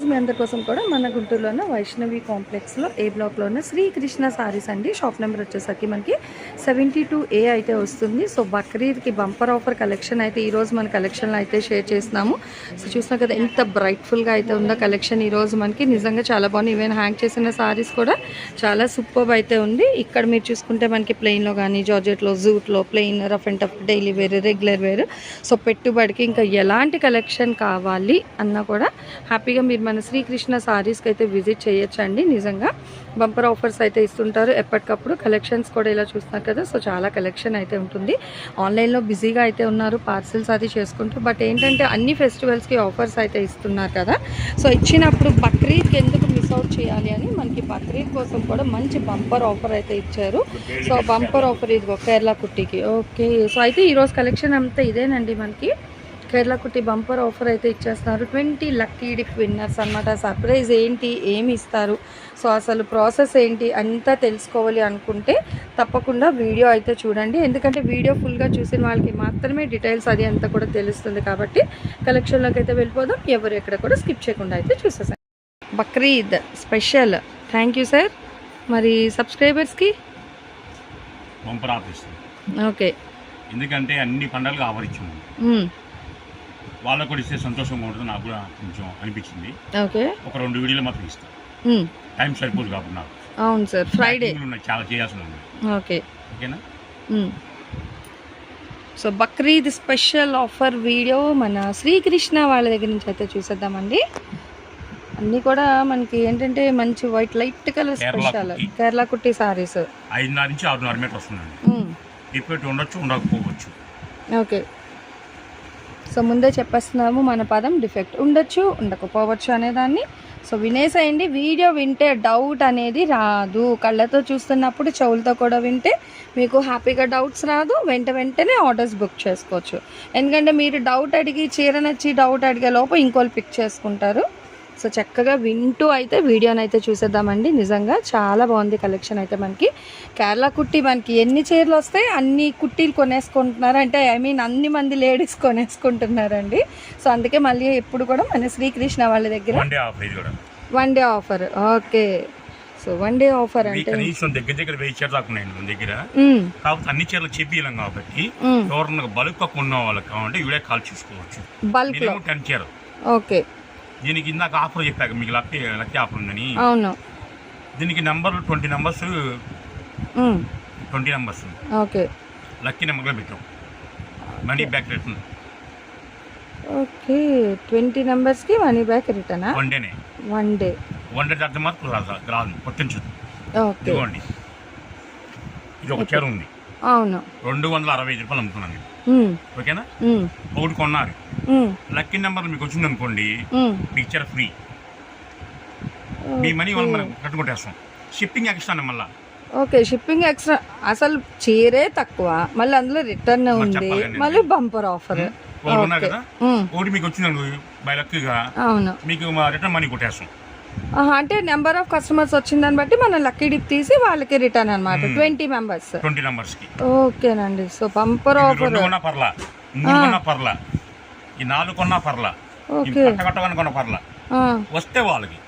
మీ అందరి కోసం కూడా మన గుంటూరులోనే వైష్ణవి కాంప్లెక్స్లో ఏ బ్లాక్లో ఉన్న శ్రీకృష్ణ సారీస్ అండి. షాప్ నెంబర్ వచ్చేసరికి మనకి సెవెంటీ టూ ఏ అయితే వస్తుంది. సో బక్రీద్కి బంపర్ ఆఫర్ కలెక్షన్ అయితే ఈరోజు మన కలెక్షన్లో అయితే షేర్ చేస్తున్నాము. సో చూసినా కదా ఎంత బ్రైట్ఫుల్గా అయితే ఉందో కలెక్షన్ ఈరోజు మనకి. నిజంగా చాలా బాగుంది ఈవెన్ హ్యాంగ్ చేసిన సారీస్ కూడా చాలా సూపర్ అయితే ఉంది. ఇక్కడ మీరు చూసుకుంటే మనకి ప్లెయిన్లో కానీ జార్జెట్లో జూట్లో plain rough and tough daily wear regular wear. So పెట్టుబడికి ఇంకా ఎలాంటి కలెక్షన్ కావాలి అన్నా కూడా హ్యాపీగా మీరు మన శ్రీకృష్ణ సారీస్కి అయితే విజిట్ చేయొచ్చండి నిజంగా. బంపర్ ఆఫర్స్ అయితే ఇస్తుంటారు. ఎప్పటికప్పుడు కలెక్షన్స్ కూడా ఇలా చూస్తున్నారు కదా. సో చాలా కలెక్షన్ అయితే ఉంటుంది. ఆన్లైన్లో బిజీగా అయితే ఉన్నారు పార్సిల్స్ అది చేసుకుంటూ. బట్ ఏంటంటే అన్ని ఫెస్టివల్స్కి ఆఫర్స్ అయితే ఇస్తున్నారు కదా. సో ఇచ్చినప్పుడు బక్రీద్కి ఎందుకు మిస్ అవుట్ చేయాలి అని మనకి బక్రీద్ కోసం కూడా మంచి బంపర్ ఆఫర్ అయితే ఇచ్చారు. సో బంపర్ ఆఫర్ ఇదిగో కేరళ కుట్టికి. ఓకే సో అయితే ఈరోజు కలెక్షన్ అంతా ఇదేనండి మనకి. కేరళ కుట్టి బంపర్ ఆఫర్ అయితే ఇచ్చేస్తున్నారు. ట్వంటీ లక్కీ డిప్ విన్నర్స్ అనమాట సర్ప్రైజ్ ఏంటి? ఏమి ఇస్తారు? సో అసలు ప్రాసెస్ ఏంటి? అంతా తెలుసుకోవాలి అనుకుంటే తప్పకుండా వీడియో అయితే చూడండి. ఎందుకంటే వీడియో ఫుల్గా చూసిన వాళ్ళకి మాత్రమే డీటెయిల్స్ అది అంతా కూడా తెలుస్తుంది కాబట్టి కలెక్షన్లోకి అయితే వెళ్ళిపోదాం. ఎవరు ఎక్కడ కూడా స్కిప్ చేయకుండా అయితే చూసేసాం Bakrid special. Thank you sir. మరి సబ్స్క్రైబర్స్కి? ఓకే. ఎందుకంటే అన్ని పండుగలకు ఆఫర్ ఇచ్చాము. వాళ్ళకు కూడా ఇస్తే సంతోషంగా ఉంటుంది నాకు కూడా కొంచెం అనిపించింది. ఓకే. ఒక రెండు వీడియోలు మాత్రం ఇస్తాను. టైం సరిపోదు కాబట్టి నాకు. అవును సార్ ఫ్రైడే చాలా చేయాల్సి ఉంది. ఓకే. ఓకేనా. So Bakrid special offer video మన శ్రీకృష్ణ వాళ్ళ దగ్గర నుంచి అయితే చూసేద్దామండి. అన్నీ కూడా మనకి ఏంటంటే మంచి white light colour special. Kerala కుట్టి సారీస్. ఐదున్నర నుంచి ఆరున్నర మీటర్ వస్తుందండి రిపీట్ ఉండొచ్చు ఉండకపోవచ్చు. ఓకే. సో ముందే చెప్పేస్తున్నాము మన పదం డిఫెక్ట్ ఉండొచ్చు ఉండకపోవచ్చు అనేదాన్ని. సో వినేసేయండి వీడియో వింటే డౌట్ అనేది రాదు. కళ్ళతో చూస్తున్నప్పుడు చెవులతో కూడా వింటే మీకు హ్యాపీగా డౌట్స్ రాదు. వెంట వెంటనే ఆర్డర్స్ బుక్ చేసుకోవచ్చు. ఎందుకంటే మీరు డౌట్ అడిగి చీర నచ్చి డౌట్ అడిగే లోపు ఇంకోళ్ళు పిక్ చేసుకుంటారు. సో చక్కగా వింటూ అయితే వీడియోని అయితే చూసేద్దామండి. నిజంగా చాలా బాగుంది కలెక్షన్ అయితే మనకి. కేరళ కుట్టి మనకి ఎన్ని చీరలు వస్తాయి అన్ని కుట్టీలు కొనేసుకుంటున్నారు అంటే ఐ మీన్ అన్ని మంది లేడీస్ కొనేసుకుంటున్నారండి. సో అందుకే మళ్ళీ ఎప్పుడు కూడా మన శ్రీకృష్ణ వాళ్ళ దగ్గర వన్ డే ఆఫర్ ఇది కూడా. One day offer okay. So one day offer అంటే కనీసం దగ్గర దగ్గర వెయ్యి చీరలు దాకా ఉన్నాయండి మన దగ్గర. ఉమ్, కాకపోతే అన్ని చీరలు చెప్పియలేం కాబట్టి ఎవరన్నా బల్క్ ఉన్న వాళ్ళకి కావాలంటే వీడియో కాల్ చేసుకోవచ్చు. బల్క్ టెన్ చీరలు. ఓకే. దీనికి ఇందాక ఆఫర్ చెప్పాక మీకు లక్కీ లక్కీ ఆఫర్ ఉందని. అవును. దీనికి number twenty numbers twenty numbers. Okay. Lucky నెంబర్లో పెట్టాం. Money back return. Okay. Twenty నెంబర్స్కి మనీ బ్యాక్ రిటర్నా? వన్ డేనే. One day. వన్ డే తర్వాత మాత్రం రాదు రాదు కొట్టించదు ఓకే. ఇది ఒక చీర ఉంది. అవును. రెండు వందల అరవై ఐదు రూపాయలు అమ్ముతున్నాను ఓకేనా? ఒకటి కొన్నారు. లక్కీ నెంబర్ మీకు వచ్చింది అనుకోండి ఉమ్. మీకు చీర ఫ్రీ మీ మనీ వాళ్ళు మనం కట్టుకొట్టేస్తాం. షిప్పింగ్ ఎక్స్ట్రా మళ్ళీ. ఓకే షిప్పింగ్ ఎక్స్ట్రా అసలు చీరే తక్కువ. మళ్ళీ అందులో రిటర్న్ ఉంది. మళ్ళీ బంపర్ ఆఫర్ ఒకటి మీకు వచ్చింది బై లక్కీగా అవును. మీకు రిటర్న్ మనీ కొట్టేస్తాం. అంటే నెంబర్ ఆఫ్ కస్టమర్స్ వచ్చిందని బట్టి మనం లక్కీ డిప్ తీసి వాళ్ళకి రిటర్న్ అనమాట. ట్వంటీ మెంబర్స్ ట్వంటీ నెంబర్స్కి ఓకేనండి సో బంపర్ ఆఫర్ పర్లా. మూడు పర్లా. ఈ నాలుగు కొన్నా పర్లా. పర్లా. వస్తే వాళ్ళకి.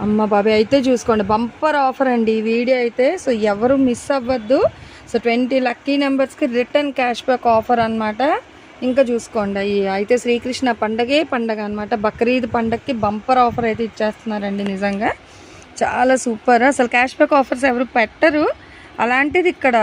అమ్మ బాబాయ్ అయితే చూసుకోండి. బంపర్ ఆఫర్ అండి. ఈ వీడియో అయితే సో ఎవరు మిస్ అవ్వద్దు. సో ట్వంటీ లక్కీ నెంబర్స్కి రిటర్న్ క్యాష్ బ్యాక్ ఆఫర్ అనమాట ఇంకా చూసుకోండి. అయితే శ్రీకృష్ణ పండగే పండగ అనమాట బక్రీద్ పండగకి బంపర్ ఆఫర్ అయితే ఇచ్చేస్తున్నారండి నిజంగా. చాలా సూపర్. అసలు క్యాష్ బ్యాక్ ఆఫర్స్ ఎవరు పెట్టరు. అలాంటిది ఇక్కడ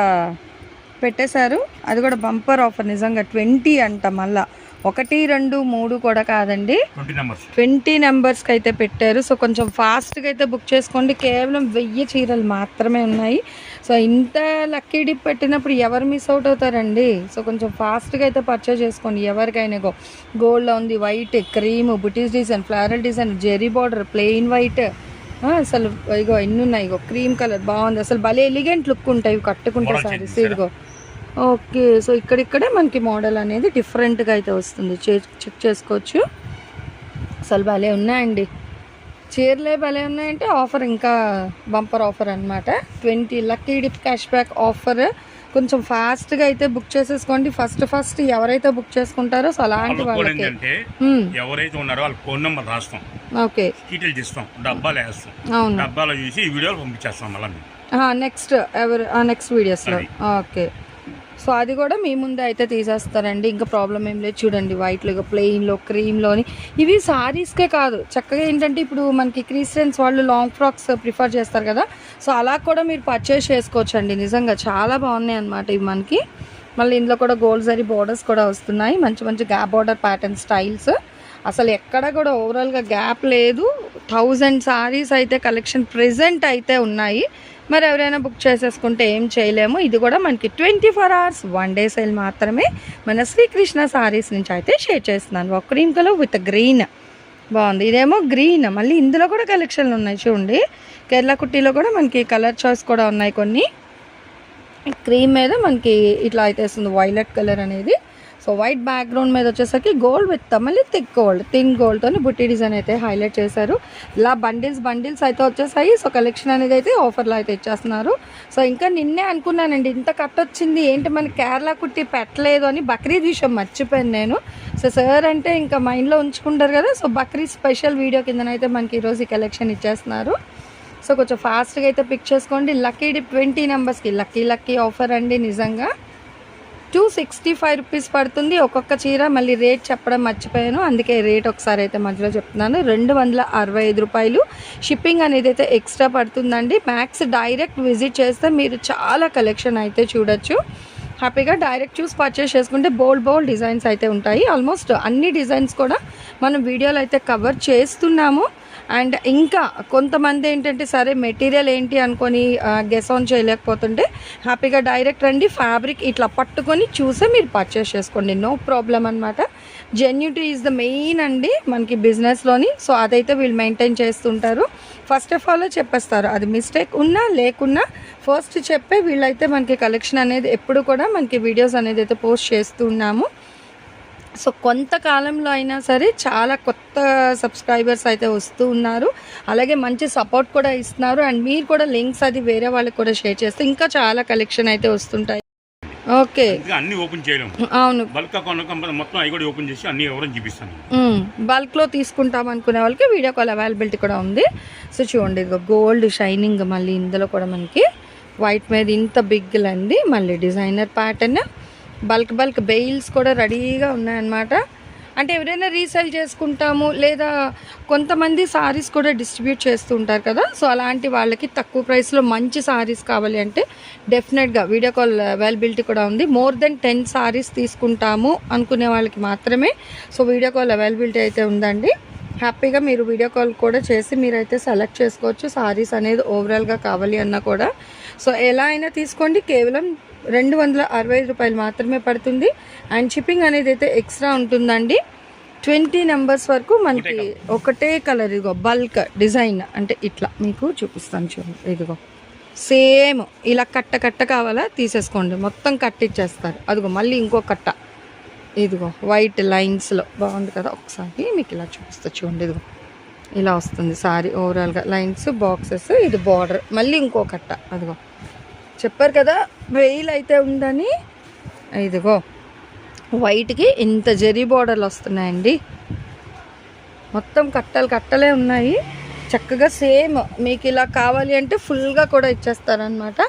పెట్టేశారు. అది కూడా బంపర్ ఆఫర్ నిజంగా ట్వంటీ అంట మళ్ళీ. ఒకటి రెండు మూడు కూడా కాదండి. Twenty numbers. ట్వంటీ నెంబర్స్కి అయితే పెట్టారు. సో కొంచెం ఫాస్ట్గా అయితే బుక్ చేసుకోండి. కేవలం వెయ్యి చీరలు మాత్రమే ఉన్నాయి. సో ఇంత లక్కీ డిప్ పెట్టినప్పుడు ఎవరు మిస్ అవుట్ అవుతారండి? సో కొంచెం ఫాస్ట్గా అయితే పర్చేజ్ చేసుకోండి. ఎవరికైనా గో గోల్డ్లో ఉంది white cream butis design floral design zari border plain white అసలు ఇగో ఎన్ని ఉన్నాయి. ఇగో క్రీమ్ కలర్ బాగుంది. అసలు భలే ఎలిగెంట్ లుక్ ఉంటాయి. కట్టుకుంటే సారీస్ ఇదిగో. ఓకే సో ఇక్కడిక్కడే మనకి మోడల్ అనేది డిఫరెంట్గా అయితే వస్తుంది. చెక్ చేసుకోవచ్చు. అసలు భలే ఉన్నాయండి. చీరలే భలే ఉన్నాయంటే ఆఫర్ ఇంకా బంపర్ ఆఫర్ అన్నమాట. Twenty lucky dip cash back offer. కొంచెం ఫాస్ట్గా అయితే బుక్ చేసేసుకోండి. ఫస్ట్ ఫస్ట్ ఎవరైతే బుక్ చేసుకుంటారో సో అలాంటి వాళ్ళకి. ఎవరైతే ఉన్నారో వాళ్ళ ఫోన్ నెంబర్ రాస్తాం. ఓకే. డీటెయిల్స్ ఇస్తాం. డబ్బాలు వేస్తాం. అవును. డబ్బాలో చూసి ఈ వీడియోలు పంపించేస్తాం మళ్ళీ నెక్స్ట్ ఎవరు నెక్స్ట్ వీడియోస్లో. ఓకే. సో అది కూడా మీ ముందే అయితే తీసేస్తారండి. ఇంకా ప్రాబ్లం ఏం లేదు. చూడండి వైట్లో ప్లెయిన్లో క్రీమ్లోని ఇవి సారీస్కే కాదు. చక్కగా ఏంటంటే ఇప్పుడు మనకి క్రిస్టియన్స్ వాళ్ళు లాంగ్ ఫ్రాక్స్ ప్రిఫర్ చేస్తారు కదా. సో అలా కూడా మీరు పర్చేస్ చేసుకోవచ్చండి. నిజంగా చాలా బాగున్నాయి అన్నమాట ఇవి మనకి. మళ్ళీ ఇందులో కూడా గోల్డ్ జరీ బోర్డర్స్ కూడా వస్తున్నాయి. మంచి మంచి గ్యాప్ బోర్డర్ ప్యాటర్న్ స్టైల్స్ అసలు ఎక్కడ కూడా ఓవరాల్గా గ్యాప్ లేదు. థౌజండ్ సారీస్ అయితే కలెక్షన్ ప్రెజెంట్ అయితే ఉన్నాయి. మరి ఎవరైనా బుక్ చేసేసుకుంటే ఏం చేయలేము. ఇది కూడా మనకి twenty four hours one day sale మాత్రమే మన శ్రీకృష్ణ సారీస్ నుంచి అయితే షేర్ చేస్తున్నాను. ఒక క్రీమ్ కలర్ విత్ గ్రీన్. బాగుంది. ఇదేమో గ్రీన్. మళ్ళీ ఇందులో కూడా కలెక్షన్లు ఉన్నాయి చూడండి. కేరళ కుట్టీలో కూడా మనకి కలర్ చాయిస్ కూడా ఉన్నాయి కొన్ని. క్రీమ్ మీద మనకి ఇట్లా అయితే వస్తుంది. వైలెట్ కలర్ అనేది. సో వైట్ బ్యాక్గ్రౌండ్ మీద వచ్చేసరికి గోల్డ్ విత్ మళ్ళీ థిక్ గోల్డ్ థిన్ గోల్డ్తో బుట్టి డిజైన్ అయితే హైలైట్ చేశారు. ఇలా బండిల్స్ బండిల్స్ అయితే వచ్చేసాయి. సో కలెక్షన్ అనేది అయితే ఆఫర్లో అయితే ఇచ్చేస్తున్నారు. సో ఇంకా నిన్నే అనుకున్నానండి ఇంత కట్ వచ్చింది ఏంటి మన కేరళ కుట్టి పెట్టలేదు అని బక్రీద్ విషయం మర్చిపోయాను నేను. సో సార్ అంటే ఇంకా మైండ్లో ఉంచుకుంటారు కదా సో బక్రీద్ స్పెషల్ వీడియో కిందనైతే మనకి ఈరోజు ఈ కలెక్షన్ ఇచ్చేస్తున్నారు. సో కొంచెం ఫాస్ట్గా అయితే పిక్ చేసుకోండి. లక్కీ ట్వంటీ నెంబర్స్కి లక్కీ లక్కీ ఆఫర్ అండి నిజంగా. టూ సిక్స్టీ ఫైవ్ రూపీస్ పడుతుంది. ఒక్కొక్క చీర మళ్ళీ రేట్ చెప్పడం మర్చిపోయాను. అందుకే రేట్ ఒకసారి అయితే మధ్యలో చెప్తున్నాను. రెండు వందల అరవై ఐదు రూపాయలు. షిప్పింగ్ అనేది అయితే ఎక్స్ట్రా పడుతుందండి. మ్యాక్స్ డైరెక్ట్ విజిట్ చేస్తే మీరు చాలా కలెక్షన్ అయితే చూడొచ్చు. హ్యాపీగా డైరెక్ట్ చూసి పర్చేస్ చేసుకుంటే బోల్డ్ బోల్డ్ డిజైన్స్ అయితే ఉంటాయి. ఆల్మోస్ట్ అన్ని డిజైన్స్ కూడా మనం వీడియోలో అయితే కవర్ చేస్తున్నాము. అండ్ ఇంకా కొంతమంది ఏంటంటే సరే మెటీరియల్ ఏంటి అనుకొని గెస్ ఆన్ చేయలేకపోతుంటే హ్యాపీగా డైరెక్ట్ రండి ఫ్యాబ్రిక్ ఇట్లా పట్టుకొని చూసే మీరు పర్చేస్ చేసుకోండి. నో ప్రాబ్లం అనమాట జెన్యూటీ ఈజ్ ద మెయిన్ అండి మనకి బిజినెస్లోని సో అదైతే వీళ్ళు మెయింటైన్ చేస్తుంటారు. ఫస్ట్ ఆఫ్ ఆల్ చెప్పేస్తారు అది మిస్టేక్ ఉన్నా లేకున్నా ఫస్ట్ చెప్పే వీళ్ళైతే మనకి కలెక్షన్ అనేది ఎప్పుడు కూడా మనకి వీడియోస్ అనేది అయితే పోస్ట్ చేస్తున్నాము సో కొంతకాలంలో అయినా సరే చాలా కొత్త సబ్స్క్రైబర్స్ అయితే వస్తూ ఉన్నారు. అలాగే మంచి సపోర్ట్ కూడా ఇస్తున్నారు. అండ్ మీరు కూడా లింక్స్ అది వేరే వాళ్ళకి కూడా షేర్ చేస్తే ఇంకా చాలా కలెక్షన్ అయితే వస్తుంటాయి. ఓకే. ఇంకా అన్ని ఓపెన్ చేయలేము. అవును. బల్క్ అకౌంట్ మొత్తం అవి కూడా ఓపెన్ చేసి అన్ని ఎవరైనా చూపిస్తాను. మ్మ్. బల్క్లో తీసుకుంటాం అనుకునే వాళ్ళకి వీడియో కాల్ అవైలబిలిటీ కూడా ఉంది. సో చూడండి గోల్డ్ షైనింగ్ మళ్ళీ ఇందులో కూడా మనకి వైట్ మీద ఇంత బిగ్ అండి మళ్ళీ designer pattern. Bulk bulk bales కూడా రెడీగా ఉన్నాయన్నమాట. అంటే ఎవరైనా రీసేల్ చేసుకుంటాము లేదా కొంతమంది సారీస్ కూడా డిస్ట్రిబ్యూట్ చేస్తూ ఉంటారు కదా. సో అలాంటి వాళ్ళకి తక్కువ ప్రైస్లో మంచి సారీస్ కావాలి అంటే డెఫినెట్గా వీడియో కాల్ అవైలబిలిటీ కూడా ఉంది. మోర్ దెన్ టెన్ సారీస్ తీసుకుంటాము అనుకునే వాళ్ళకి మాత్రమే. సో వీడియో కాల్ అవైలబిలిటీ అయితే ఉందండి. హ్యాపీగా మీరు వీడియో కాల్ కూడా చేసి మీరైతే సెలెక్ట్ చేసుకోవచ్చు సారీస్ అనేది ఓవరాల్గా కావాలి అన్నా కూడా. సో ఎలా అయినా తీసుకోండి. కేవలం రెండు వందల అరవై ఐదు రూపాయలు మాత్రమే పడుతుంది. అండ్ షిప్పింగ్ అనేది అయితే ఎక్స్ట్రా ఉంటుందండి. ట్వంటీ నెంబర్స్ వరకు మనకి ఒకటే కలర్ ఇదిగో బల్క్ డిజైన్ అంటే ఇట్లా. మీకు చూపిస్తాను చూడండి ఇదిగో. సేమ్ ఇలా కట్ట కట్ట కావాలా? తీసేసుకోండి. మొత్తం కట్టిచ్చేస్తారు అదిగో మళ్ళీ ఇంకో కట్ట. ఇదిగో వైట్ లైన్స్లో. బాగుంది కదా? ఒకసారి మీకు ఇలా చూపిస్తా చూడండి ఇదిగో. ఇలా వస్తుంది సారీ. ఓవరాల్గా లైన్స్ బాక్సెస్ ఇది బార్డర్. మళ్ళీ ఇంకో కట్ట. అదిగో. చెప్పారు కదా వెయిల్ అయితే ఉందని. ఇదిగో వైట్కి ఇంత జరీ బార్డర్లు వస్తున్నాయండి. మొత్తం కట్టలు కట్టలే ఉన్నాయి. చక్కగా సేమ్ మీకు ఇలా కావాలి అంటే ఫుల్గా కూడా ఇచ్చేస్తారనమాట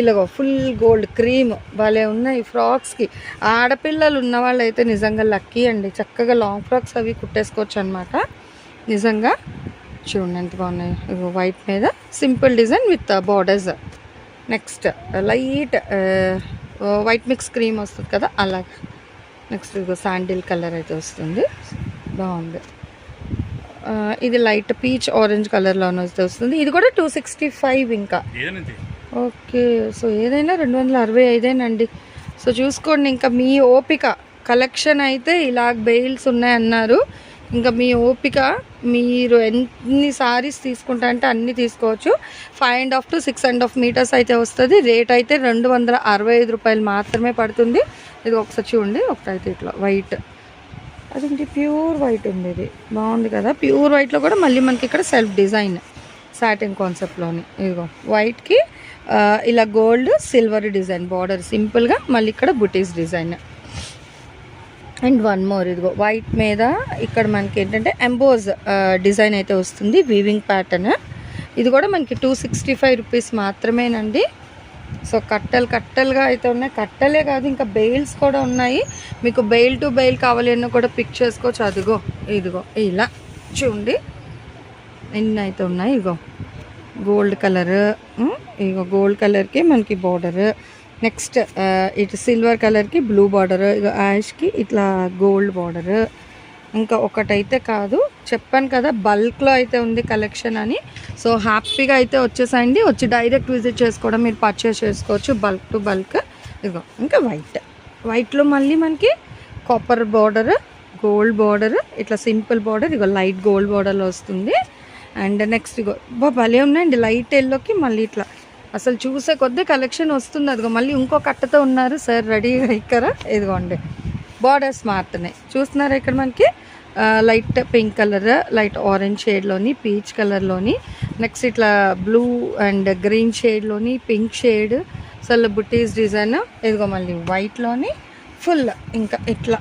ఇలాగో ఫుల్ గోల్డ్ క్రీమ్ భలే ఉన్నాయి ఫ్రాక్స్కి ఆడపిల్లలు ఉన్న అయితే నిజంగా లక్కీ అండి. చక్కగా లాంగ్ ఫ్రాక్స్ అవి కుట్టేసుకోవచ్చు అనమాట నిజంగా చూడండి ఎంత బాగున్నాయి. వైట్ మీద simple design with borders next light white mix cream వస్తుంది కదా అలాగా. నెక్స్ట్ ఇదిగో శాండిల్ కలర్ అయితే వస్తుంది. బాగుంది. ఇది లైట్ పీచ్ ఆరెంజ్ కలర్లోనే వస్తే వస్తుంది. ఇది కూడా టూ సిక్స్టీ ఫైవ్ ఇంకా. ఓకే సో ఏదైనా రెండు వందల అరవై ఐదేనండి. సో చూసుకోండి ఇంకా మీ ఓపిక. కలెక్షన్ అయితే ఇలా బెయిల్స్ ఉన్నాయన్నారు. ఇంకా మీ ఓపిక మీరు ఎన్ని సారీస్ తీసుకుంటా అంటే అన్నీ తీసుకోవచ్చు. Five and half to six and half meters అయితే వస్తుంది. రేట్ అయితే రెండు వందల అరవై ఐదు రూపాయలు మాత్రమే పడుతుంది. ఇది ఒకసారి చూడండి. ఒకటైతే ఇట్లా వైట్ అదేంటి? ప్యూర్ వైట్ ఉంది ఇది. బాగుంది కదా? ప్యూర్ వైట్లో కూడా మళ్ళీ మనకి ఇక్కడ సెల్ఫ్ డిజైన్ సాటిన్ కాన్సెప్ట్లోని ఇదిగో వైట్కి ఇలా గోల్డ్ సిల్వర్ డిజైన్ బార్డర్ సింపుల్గా మళ్ళీ ఇక్కడ butis design and one more ఇదిగో వైట్ మీద ఇక్కడ మనకి ఏంటంటే ఎంబోజ్ డిజైన్ అయితే వస్తుంది వీవింగ్ ప్యాటర్న్ ఇది కూడా మనకి టూ సిక్స్టీ ఫైవ్ రూపీస్ మాత్రమేనండి. సో కట్టలు కట్టలుగా అయితే ఉన్నాయి. కట్టలే కాదు ఇంకా బెయిల్స్ కూడా ఉన్నాయి. మీకు బెయిల్ టు బెయిల్ కావాలి అన్న కూడా పిక్ చేసుకోవచ్చు. అదిగో ఇదిగో ఇలా చూడండి. ఎన్ని అయితే ఉన్నాయి ఇగో గోల్డ్ కలర్ ఇగో గోల్డ్ కలర్కి మనకి బార్డర్ నెక్స్ట్ uh, ఇటు సిల్వర్ కలర్కి బ్లూ బార్డర్ యాష్కి ఇట్లా గోల్డ్ బార్డర్ ఇంకా ఒకటైతే కాదు చెప్పాను కదా బల్క్లో అయితే ఉంది కలెక్షన్ అని. సో హ్యాపీగా అయితే వచ్చేసాయండి వచ్చి డైరెక్ట్ విజిట్ చేసుకోవడం మీరు పర్చేస్ చేసుకోవచ్చు బల్క్ టు బల్క్ ఇదిగో ఇంకా వైట్ వైట్లో మళ్ళీ మనకి కాపర్ బార్డర్ గోల్డ్ బార్డర్ ఇట్లా సింపుల్ బార్డర్ ఇగో లైట్ గోల్డ్ బార్డర్లో వస్తుంది. అండ్ నెక్స్ట్ ఇగో భలే ఉన్నాయండి లైట్ ఎల్లోకి మళ్ళీ ఇట్లా అసలు చూసే కొద్దీ కలెక్షన్ వస్తుంది అదిగో మళ్ళీ ఇంకో కట్టతో ఉన్నారు. సార్ రెడీగా ఇక్కరా? ఇదిగోండి. బార్డర్స్ మారుతున్నాయి. చూస్తున్నారా ఇక్కడ మనకి? Light pink colour light orange షేడ్లోని peach కలర్లోని నెక్స్ట్ ఇట్లా బ్లూ అండ్ గ్రీన్ షేడ్లోని పింక్ షేడ్ అసలు బుట్టీస్ డిజైన్. ఇదిగో మళ్ళీ వైట్లోని ఫుల్ ఇంకా ఇట్లా.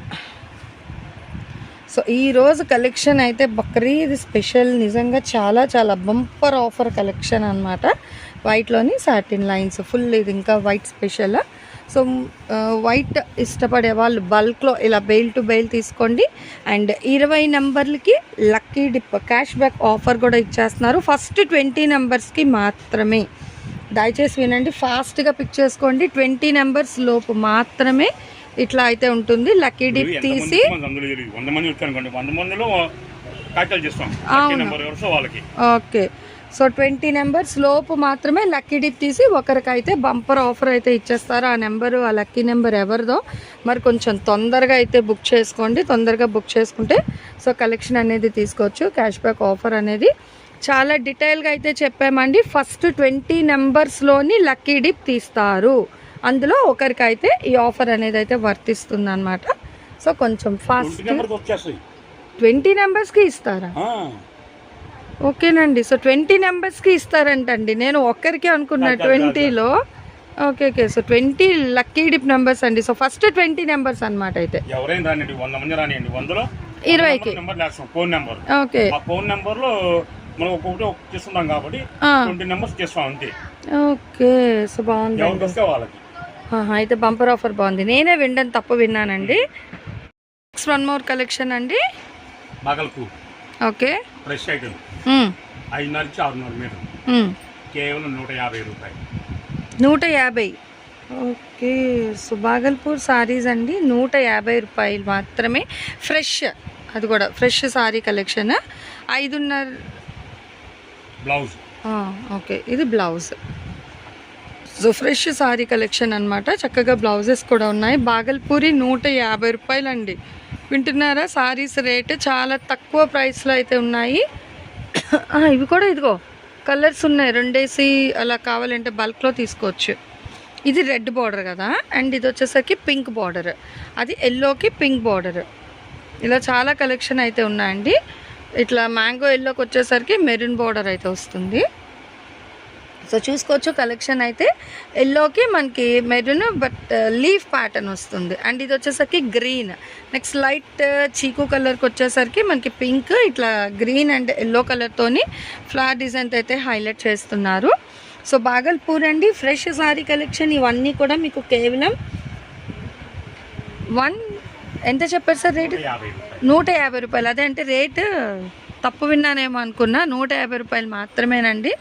సో ఈ రోజు కలెక్షన్ అయితే బక్రీద్ స్పెషల్. నిజంగా చాలా చాలా బంపర్ ఆఫర్ కలెక్షన్ అనమాట వైట్లోని సాటిన్ లైన్స్ ఫుల్ ఇది ఇంకా వైట్ స్పెషల్ సో వైట్ ఇష్టపడే వాళ్ళు బల్క్లో ఇలా బెయిల్ టు బెయిల్ తీసుకోండి. అండ్ ఇరవై నెంబర్లకి lucky dip cash back offer కూడా ఇచ్చేస్తున్నారు. ఫస్ట్ ట్వంటీ నెంబర్స్కి మాత్రమే. దయచేసి వినండి ఫాస్ట్గా పిక్ చేసుకోండి. ట్వంటీ నెంబర్స్ లోపు మాత్రమే ఇట్లా అయితే ఉంటుంది. లక్కీ డిప్ తీసి ఓకే. సో ట్వంటీ నెంబర్స్ లోపు మాత్రమే లక్కీ డిప్ తీసి ఒకరికైతే బంపర్ ఆఫర్ అయితే ఇచ్చేస్తారు? ఆ నెంబరు ఆ లక్కీ నెంబర్ ఎవరిదో మరి కొంచెం తొందరగా అయితే బుక్ చేసుకోండి. తొందరగా బుక్ చేసుకుంటే సో కలెక్షన్ అనేది తీసుకోవచ్చు క్యాష్ బ్యాక్ ఆఫర్ అనేది. చాలా డీటెయిల్గా అయితే చెప్పామండి. ఫస్ట్ ట్వంటీ నెంబర్స్లోని లక్కీ డిప్ తీస్తారు. అందులో ఒకరికైతే ఈ ఆఫర్ అనేది అయితే వర్తిస్తుంది అనమాట సో కొంచెం ఫాస్ట్. ట్వంటీ నెంబర్స్కి ఇస్తారా? ఓకేనండి. సో ట్వంటీ నెంబర్స్కి ఇస్తారంటండి. నేను ఒక్కరికి అనుకున్నా ట్వంటీలో. Okay okay. So twenty lucky dip numbers అండి. సో ఫస్ట్ ట్వంటీ నెంబర్స్ అనమాట అయితే. ఎవరైనా రానియండి వంద మంది రానియండి. వందలో ఇరవైకి. Phone number. ఓకే. ఆ ఫోన్ నెంబర్లో మనం ఒక్కొక్కటి ఒక చేస్తుంటాం కాబట్టి ఆ, ట్వంటీ నెంబర్స్ చేస్తాం అంతే. ఓకే. సో అయితే బంపర్ ఆఫర్ బాగుంది. నేనే వినడం తప్పు విన్నానండి. నెక్స్ట్ వన్ మోర్ కలెక్షన్ అండి. ఓకే. ఫ్రెష్ ఐటమ్ ఐదున్నర నుంచి ఆరున్నర మీటర్. కేవలం నూట యాభై రూపాయలు. నూట యాభై. ఓకే సో బాగల్పూర్ సారీస్ అండి నూట యాభై రూపాయలు మాత్రమే. ఫ్రెష్ అది కూడా ఫ్రెష్ సారీ కలెక్షన్. ఐదున్నర బ్లౌజ్. ఓకే ఇది blouse. So fresh sari collection అన్నమాట. చక్కగా బ్లౌజెస్ కూడా ఉన్నాయి. బాగల్పూరి నూట యాభై రూపాయలండి. వింటున్నారా? సారీస్ రేట్ చాలా తక్కువ ప్రైస్లో అయితే ఉన్నాయి. ఇవి కూడా ఇదిగో. కలర్స్ ఉన్నాయి. రెండేసి అలా కావాలంటే బల్క్లో తీసుకోవచ్చు. ఇది రెడ్ బార్డర్ కదా? అండ్ ఇది వచ్చేసరికి పింక్ బార్డర్. అది ఎల్లోకి పింక్ బార్డర్. ఇలా చాలా కలెక్షన్ అయితే ఉన్నాయండి. ఇట్లా మ్యాంగో ఎల్లోకి వచ్చేసరికి మెరూన్ బార్డర్ అయితే వస్తుంది. సో చూసుకోవచ్చు కలెక్షన్ అయితే. ఎల్లోకి మనకి మెరూన్ బట్ లీఫ్ ప్యాటర్న్ వస్తుంది. అండ్ ఇది వచ్చేసరికి గ్రీన్ నెక్స్ట్ లైట్ చీకు కలర్కి వచ్చేసరికి మనకి పింక్ ఇట్లా గ్రీన్ అండ్ ఎల్లో కలర్తోని ఫ్లవర్ డిజైన్ అయితే హైలైట్ చేస్తున్నారు. సో బాగల్పూర్ అండి ఫ్రెష్ సారీ కలెక్షన్ ఇవన్నీ కూడా మీకు కేవలం వన్ ఎంత చెప్పారు సార్ రేటు నూట యాభై రూపాయలు. నూట యాభై రూపాయలు అదే అంటే రేటు తప్పు విన్నానేమో అనుకున్నా. నూట యాభై రూపాయలు మాత్రమేనండి.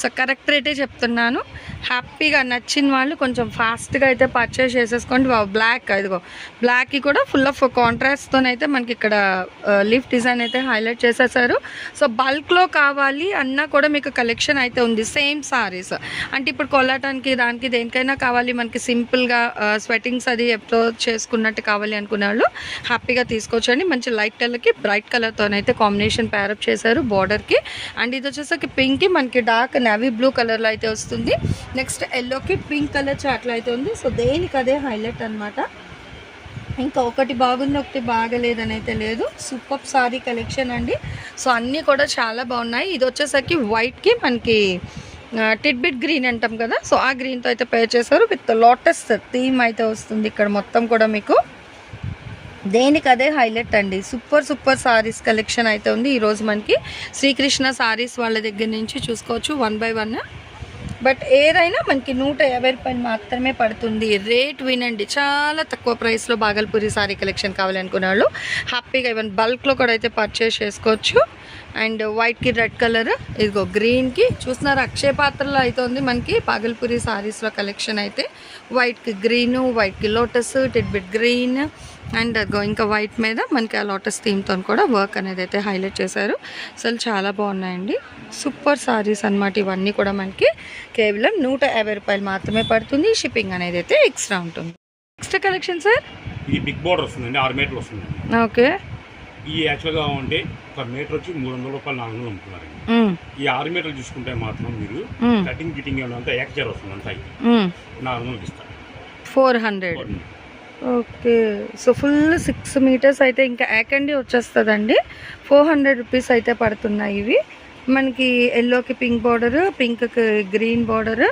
సో కరెక్ట్ రేటే చెప్తున్నాను. హ్యాపీగా నచ్చిన వాళ్ళు కొంచెం ఫాస్ట్గా అయితే పర్చేస్ చేసేసుకోండి. బ్లాక్ ఇదిగో. బ్లాక్కి కూడా ఫుల్ ఆఫ్ కాంట్రాస్ట్తో అయితే మనకి ఇక్కడ లిఫ్ట్ డిజైన్ అయితే హైలైట్ చేసేసారు. సో బల్క్లో కావాలి అన్నా కూడా మీకు కలెక్షన్ అయితే ఉంది. సేమ్ సారీస్ అంటే ఇప్పుడు కొల్లటానికి దానికి దేనికైనా కావాలి. మనకి సింపుల్గా స్వెట్టింగ్స్ అది ఎప్పుడో చేసుకున్నట్టు కావాలి అనుకునే వాళ్ళు హ్యాపీగా తీసుకోవచ్చండి. మంచి లైట్ కలర్కి బ్రైట్ కలర్తోనైతే కాంబినేషన్ ప్యారప్ చేశారు బార్డర్కి అండ్ ఇది వచ్చేసరికి పింక్కి మనకి డార్క్ నేవీ బ్లూ కలర్లో అయితే వస్తుంది. నెక్స్ట్ ఎల్లోకి పింక్ కలర్ చాట్లో అయితే ఉంది. సో దేనికి అదే హైలైట్ అన్నమాట. ఇంకా ఒకటి బాగుంది ఒకటి బాగలేదని అయితే లేదు. సూపర్ సారీ కలెక్షన్ అండి. సో అన్నీ కూడా చాలా బాగున్నాయి. ఇది వచ్చేసరికి వైట్కి మనకి టిడ్బిట్ గ్రీన్ అంటాం కదా. సో ఆ గ్రీన్తో అయితే పే చేశారు. విత్ లోటస్ థీమ్ అయితే వస్తుంది ఇక్కడ మొత్తం కూడా మీకు. దేనికి అదే హైలైట్ అండి. సూపర్ సూపర్ సారీస్ కలెక్షన్ అయితే ఉంది. ఈరోజు మనకి శ్రీకృష్ణ సారీస్ వాళ్ళ దగ్గర నుంచి చూసుకోవచ్చు వన్ బై వన్. బట్ ఏదైనా మనకి నూట యాభై రూపాయలు మాత్రమే పడుతుంది. రేట్ వినండి. చాలా తక్కువ ప్రైస్లో బాగల్పూరి సారీ కలెక్షన్ కావాలనుకునే వాళ్ళు హ్యాపీగా ఈవెన్ బల్క్లో కూడా అయితే పర్చేస్ చేసుకోవచ్చు. అండ్ వైట్కి రెడ్ కలర్ ఇదిగో గ్రీన్కి చూస్తున్నారు అక్షయ పాత్రలో అయితే ఉంది మనకి పాగల్పూరి సారీస్లో కలెక్షన్ అయితే. వైట్కి గ్రీను వైట్కి లోటస్ టిడ్బిట్ గ్రీన్ అండ్ అదిగో ఇంకా వైట్ మీద మనకి ఆ లోటస్ థీమ్తో కూడా వర్క్ అనేది అయితే హైలైట్ చేశారు. అసలు చాలా బాగున్నాయండి. సూపర్ సారీస్ అన్నమాట ఇవన్నీ కూడా మనకి. కేవలం నూట యాభై రూపాయలు మాత్రమే పడుతుంది. షిప్పింగ్ అనేది అయితే ఎక్స్ట్రా ఉంటుంది. Next collection sir? ఇది బిగ్ బార్డర్ వస్తుందండి. ఆరు మీటర్లు వస్తుంది. ఓకే. ఈ యాక్చువల్గా ఉంటే ఒక మీటర్ వచ్చి మూడు వందల రూపాయలు నాలుగు వందలు అమ్ముతున్నారు ఈ ఆరు మీటర్లు చూసుకుంటే మాత్రం మీరు కటింగ్ గిటింగ్ అంతా యాక్చర్ వస్తుంది అంతా నాలుగు వందలకి ఇస్తారు. Four hundred. Okay. So full six meters అయితే ఇంకా యాకండి వచ్చేస్తుందండి. ఫోర్ హండ్రెడ్ రూపీస్ అయితే పడుతున్నాయి ఇవి. మనకి ఎల్లోకి పింక్ బార్డర్ పింక్కి గ్రీన్ బార్డర్.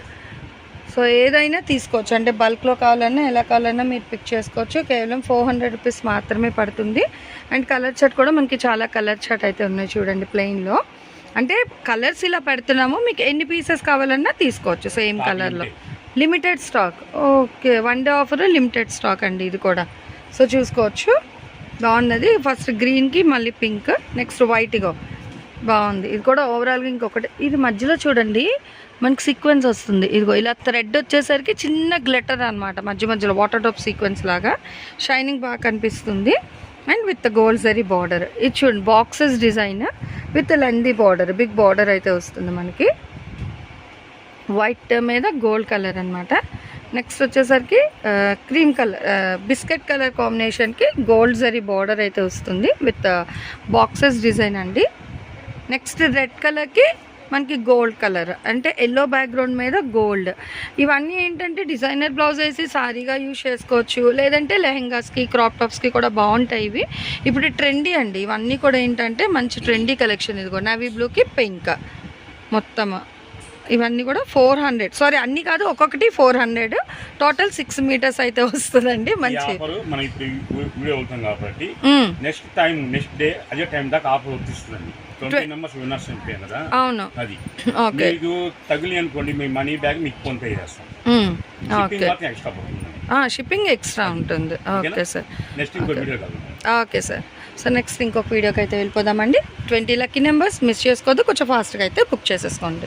సో ఏదైనా తీసుకోవచ్చు. అంటే బల్క్లో కావాలన్నా ఎలా కావాలన్నా మీరు పిక్ చేసుకోవచ్చు. కేవలం ఫోర్ హండ్రెడ్ రూపీస్ మాత్రమే పడుతుంది. అండ్ కలర్ షర్ట్ కూడా మనకి చాలా కలర్ షర్ట్ అయితే ఉన్నాయి చూడండి ప్లెయిన్లో. అంటే కలర్స్ ఇలా పెడుతున్నాము. మీకు ఎన్ని పీసెస్ కావాలన్నా తీసుకోవచ్చు సేమ్ కలర్లో. Limited stock okay one day offer limited stock అండి ఇది కూడా. సో చూసుకోవచ్చు. బాగున్నది. ఫస్ట్ గ్రీన్కి మళ్ళీ పింక్ నెక్స్ట్ వైట్గా బాగుంది. ఇది కూడా ఓవరాల్గా ఇంకొకటి. ఇది మధ్యలో చూడండి. మనకి సీక్వెన్స్ వస్తుంది. ఇదిగో ఇలా థ్రెడ్ వచ్చేసరికి చిన్న గ్లిటర్ అన్నమాట. మధ్య మధ్యలో వాటర్ టాప్ సీక్వెన్స్ లాగా. షైనింగ్ బాగా కనిపిస్తుంది. And with gold zari border ఇది చూడండి boxes design with lengthy border big border అయితే వస్తుంది మనకి. వైట్ మీద గోల్డ్ కలర్ అనమాట నెక్స్ట్ వచ్చేసరికి క్రీమ్ కలర్ బిస్కెట్ కలర్ కాంబినేషన్కి గోల్డ్ జరీ బార్డర్ అయితే వస్తుంది విత్ బాక్సెస్ డిజైన్ అండి. నెక్స్ట్ రెడ్ కలర్కి మనకి గోల్డ్ కలర్ అంటే ఎల్లో బ్యాక్గ్రౌండ్ మీద గోల్డ్. ఇవన్నీ ఏంటంటే డిజైనర్ బ్లౌజ్ వేసి సారీగా యూజ్ చేసుకోవచ్చు లేదంటే లెహెంగాస్కి క్రాప్ టాప్స్కి కూడా బాగుంటాయి ఇవి. ఇప్పుడు ట్రెండీ అండి ఇవన్నీ కూడా ఏంటంటే మంచి ట్రెండీ కలెక్షన్ ఇదిగో నవీ బ్లూకి పింక్ మొత్తం ఇవన్నీ కూడా ఫోర్ హండ్రెడ్. సారీ అన్ని కాదు ఒక్కొక్కటి four hundred. Total six meters అయితే వస్తుందండి మంచి. వీడియో కాబట్టి. నెక్స్ట్ టైం నెక్స్ట్ డే అదే టైం దాకా ఆఫర్ వర్తిస్తుందండి. ట్వంటీ నెంబర్స్ విన్నర్స్ అయిపోయాయి కదా? అవును. అది. ఓకే. మీకు తగిలి అనుకోండి మీ మనీ బ్యాగ్ మీకు ఫోన్ పే చేస్తాం. మ్మ్. షిప్పింగ్ ఎక్స్ట్రా పడుతుందండి షిప్పింగ్ ఎక్స్ట్రా ఉంటుంది. Okay sir. Next okay. Sir. So next ఇంకొక వీడియోకి అయితే వెళ్ళిపోదామండి. ట్వంటీ లక్కీ నెంబర్స్ మిస్ చేసుకోవద్దు. కొంచెం ఫాస్ట్గా అయితే బుక్ చేసేసుకోండి.